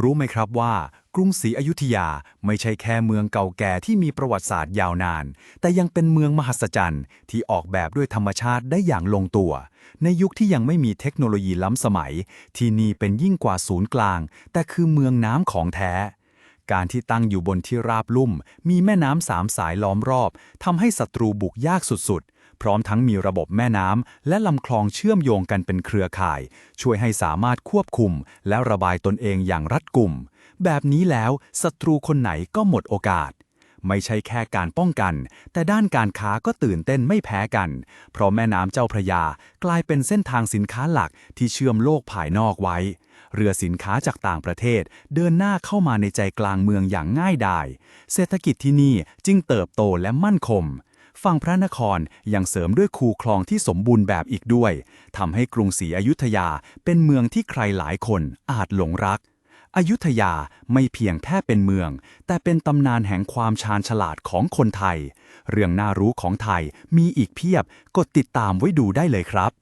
รู้ไหมครับว่า กรุงศรีอยุธยาไม่ใช่แค่เมืองเก่าแก่ที่มีประวัติศาสตร์ยาวนาน แต่ยังเป็นเมืองมหัศจรรย์ ที่ออกแบบด้วยธรรมชาติได้อย่างลงตัว ในยุคที่ยังไม่มีเทคโนโลยีล้ำสมัย ที่นี่เป็นยิ่งกว่าศูนย์กลาง แต่คือเมืองน้ำของแท้ การที่ตั้งอยู่บนที่ราบลุ่ม มีแม่น้ำสามสายล้อมรอบทำให้ศัตรูบุกยากสุดๆ พร้อมทั้งมีระบบแม่น้ำและลำคลองเชื่อมโยงกันเป็นเครือข่าย ช่วยให้สามารถควบคุม และระบายตนเองอย่างรัดกุม แบบนี้แล้วศัตรูคนไหนก็หมดโอกาส ไม่ใช่แค่การป้องกัน แต่ด้านการค้าก็ตื่นเต้นไม่แพ้กัน เพราะแม่น้ำเจ้าพระยากลายเป็นเส้นทางสินค้าหลักที่เชื่อมโลกภายนอกไว้ เรือสินค้าจากต่างประเทศ เดินหน้าเข้ามาในใจกลางเมืองอย่างง่ายดาย เศรษฐกิจที่นี่จึงเติบโตและมั่นคง ฝั่งพระนครยังเสริมด้วยคูคลองที่สมบูรณ์แบบอีกด้วยทำให้กรุงศรีอยุธยาเป็นเมืองที่ใครหลายคนอาจหลงรัก อยุธยาไม่เพียงแค่เป็นเมือง แต่เป็นตำนานแห่งความชาญฉลาดของคนไทย เรื่องน่ารู้ของไทยมีอีกเพียบกดติดตามไว้ดูได้เลยครับ